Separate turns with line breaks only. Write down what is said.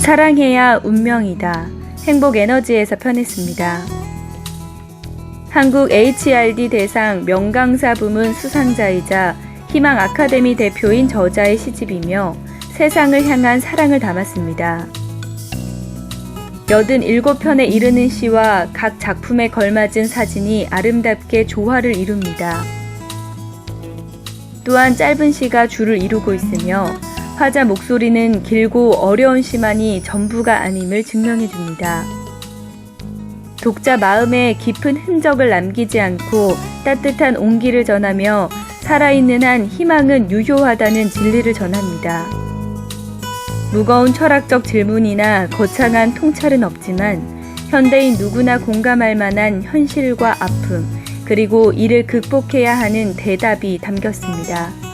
사랑해야 운명이다. 행복 에너지에서 편했습니다. 한국 HRD 대상 명강사 부문 수상자이자 희망 아카데미 대표인 저자의 시집이며 세상을 향한 사랑을 담았습니다. 87편에 이르는 시와 각 작품에 걸맞은 사진이 아름답게 조화를 이룹니다. 또한 짧은 시가 줄을 이루고 있으며 화자 목소리는 길고 어려운 시만이 전부가 아님을 증명해 줍니다. 독자 마음에 깊은 흔적을 남기지 않고 따뜻한 온기를 전하며 살아있는 한 희망은 유효하다는 진리를 전합니다. 무거운 철학적 질문이나 거창한 통찰은 없지만 현대인 누구나 공감할 만한 현실과 아픔, 그리고 이를 극복해야 하는 대답이 담겼습니다.